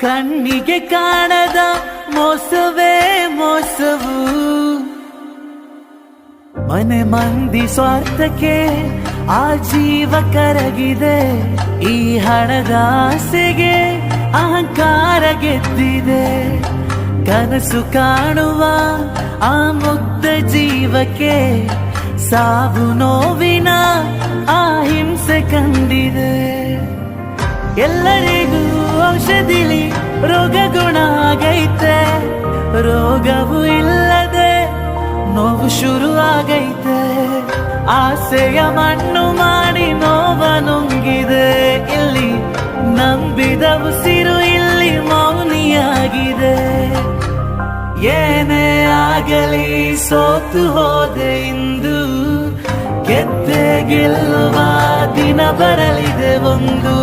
ಕಣ್ಣಿಗೆ ಕಾಣದ ಮೋಸವೇ ಮೋಸವು. ಮನೆ ಮಂದಿ ಸ್ವಾರ್ಥಕ್ಕೆ ಆ ಜೀವ ಕರಗಿದೆ, ಈ ಹಣದ ಆಸೆಗೆ ಅಹಂಕಾರ ಗೆದ್ದಿದೆ. ಕನಸು ಕಾಣುವ ಆ ಮುಗ್ಧ ಜೀವಕ್ಕೆ ಸಾವು ನೋವಿನ ಆ ಹಿಂಸೆ ಕಂಡಿದೆ. ಎಲ್ಲರಿಗೂ ಔಷಧಿಲಿ ರೋಗ ಗುಣ ಆಗೈತೆ. ರೋಗವು ಇಲ್ಲದೆ ನೋವು ಶುರು ಆಗೈತೆ. ಆಸೆಯ ಮಣ್ಣು ಮಾಡಿ ನೋವ ನುಂಗಿದೆ ಇಲ್ಲಿ ನಂಬಿದ ಉಸಿರು ಇಲ್ಲಿ ಮೌನಿಯಾಗಿದೆ. ಏನೇ ಆಗಲಿ ಸೋತು ಹೋದೆ ಇಂದು. ಗೆದ್ದೆ ಗೆಲ್ಲುವ ದಿನ ಬರಲಿದೆ ಒಂದು.